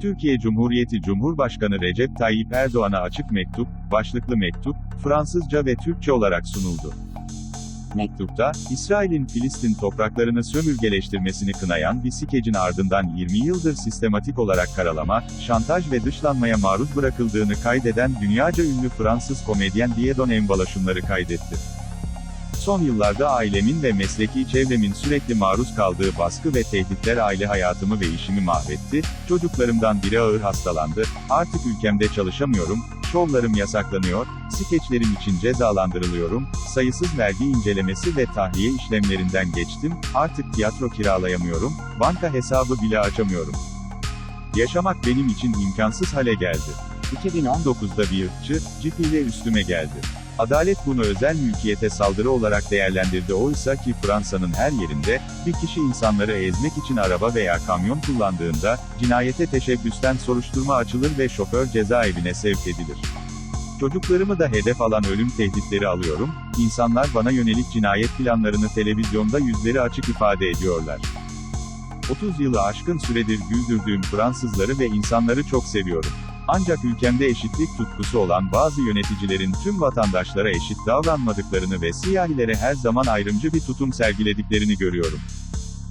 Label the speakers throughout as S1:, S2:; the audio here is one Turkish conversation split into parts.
S1: Türkiye Cumhuriyeti Cumhurbaşkanı Recep Tayyip Erdoğan'a açık mektup, başlıklı mektup, Fransızca ve Türkçe olarak sunuldu. Mektupta, İsrail'in Filistin topraklarını sömürgeleştirmesini kınayan bir skecin ardından 20 yıldır sistematik olarak karalama, şantaj ve dışlanmaya maruz bırakıldığını kaydeden dünyaca ünlü Fransız komedyen Dieudonne Mbala şunları kaydetti. Son yıllarda ailemin ve mesleki çevremin sürekli maruz kaldığı baskı ve tehditler aile hayatımı ve işimi mahvetti, çocuklarımdan biri ağır hastalandı, artık ülkemde çalışamıyorum, şovlarım yasaklanıyor, skeçlerim için cezalandırılıyorum, sayısız vergi incelemesi ve tahliye işlemlerinden geçtim, artık tiyatro kiralayamıyorum, banka hesabı bile açamıyorum. Yaşamak benim için imkansız hale geldi. 2019'da bir ırkçı, cipiyle üstüme geldi. Adalet bunu özel mülkiyete saldırı olarak değerlendirdi oysa ki Fransa'nın her yerinde, bir kişi insanları ezmek için araba veya kamyon kullandığında, cinayete teşebbüsten soruşturma açılır ve şoför cezaevine sevk edilir. Çocuklarımı da hedef alan ölüm tehditleri alıyorum, insanlar bana yönelik cinayet planlarını televizyonda yüzleri açık ifade ediyorlar. 30 yılı aşkın süredir güldürdüğüm Fransızları ve insanları çok seviyorum. Ancak ülkemde eşitlik tutkusu olan bazı yöneticilerin tüm vatandaşlara eşit davranmadıklarını ve siyahilere her zaman ayrımcı bir tutum sergilediklerini görüyorum.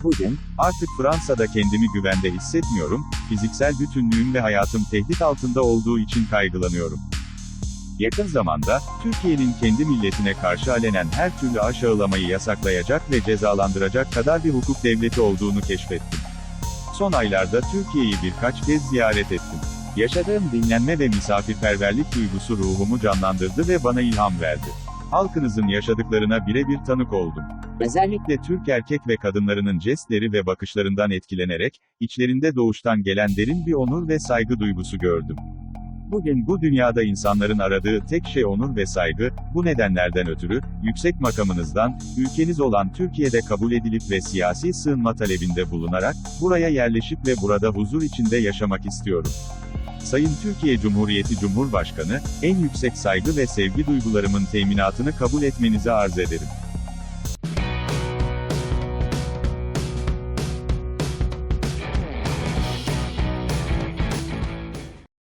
S1: Bugün, artık Fransa'da kendimi güvende hissetmiyorum, fiziksel bütünlüğüm ve hayatım tehdit altında olduğu için kaygılanıyorum. Yakın zamanda, Türkiye'nin kendi milletine karşı alenen her türlü aşağılamayı yasaklayacak ve cezalandıracak kadar bir hukuk devleti olduğunu keşfettim. Son aylarda Türkiye'yi birkaç kez ziyaret ettim. Yaşadığım dinlenme ve misafirperverlik duygusu ruhumu canlandırdı ve bana ilham verdi. Halkınızın yaşadıklarına birebir tanık oldum. Özellikle Türk erkek ve kadınlarının jestleri ve bakışlarından etkilenerek, içlerinde doğuştan gelen derin bir onur ve saygı duygusu gördüm. Bugün bu dünyada insanların aradığı tek şey onur ve saygı, bu nedenlerden ötürü, yüksek makamınızdan, ülkeniz olan Türkiye'de kabul edilip ve siyasi sığınma talebinde bulunarak, buraya yerleşip ve burada huzur içinde yaşamak istiyorum. Sayın Türkiye Cumhuriyeti Cumhurbaşkanı, en yüksek saygı ve sevgi duygularımın teminatını kabul etmenizi arz ederim.